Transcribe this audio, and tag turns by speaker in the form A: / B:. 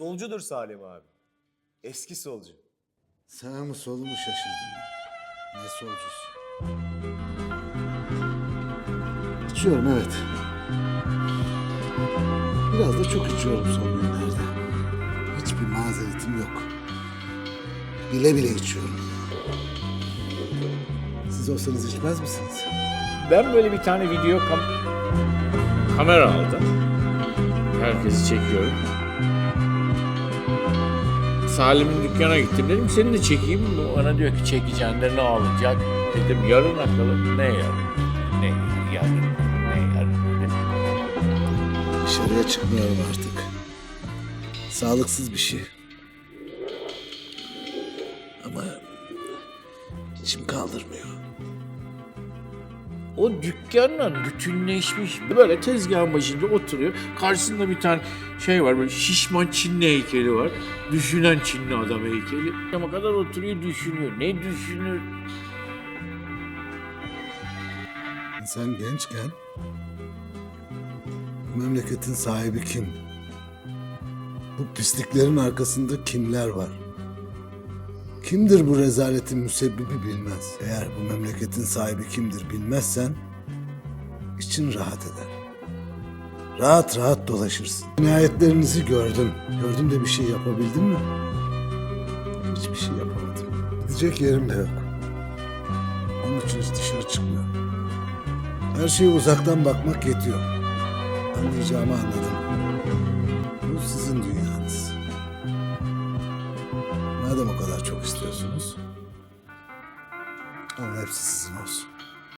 A: Solcudur Salim abi. Eski solcu.
B: Sağ mı solu mu şaşırdım. Ne solcusu. İçiyorum evet. Biraz da çok içiyorum son günlerde. Hiçbir mazeretim yok. Bile bile içiyorum. Siz olsanız içmez misiniz?
C: Ben böyle bir tane video kam- kamera aldım. Herkesi çekiyorum. Salim'in dükkana gittim dedim seni de çekeyim mi? Bana diyor ki çekeceğin de ne alacak? Dedim yarın akıllı. Ne yarın? Ne yarın? Ne yarın?
B: Dışarıya çıkmıyorum artık. Sağlıksız bir şey. Ama içim kaldırmıyor.
C: O dükkanla bütünleşmiş. Böyle tezgahın başında oturuyor. Karşısında bir tane şey var böyle şişman Çinli heykeli var. Düşünen Çinli adam heykeli. Ama kadar oturuyor düşünüyor. Ne düşünür?
B: Sen gençken memleketin sahibi kim? Bu pisliklerin arkasında kimler var? Kimdir bu rezaletin müsebbibi bilmez. Eğer bu memleketin sahibi kimdir bilmezsen için rahat eder. Rahat rahat dolaşırsın. Cinayetlerinizi gördüm. Gördüm de bir şey yapabildim mi? Hiçbir şey yapamadım. Gidecek yerim de yok. Onun için dışarı çıkmıyorum. Her şeye uzaktan bakmak yetiyor. Anlayacağımı anladım. Bu sizin dünyanız. Kadar çok istiyorsunuz, onun hepsi sizin olsun.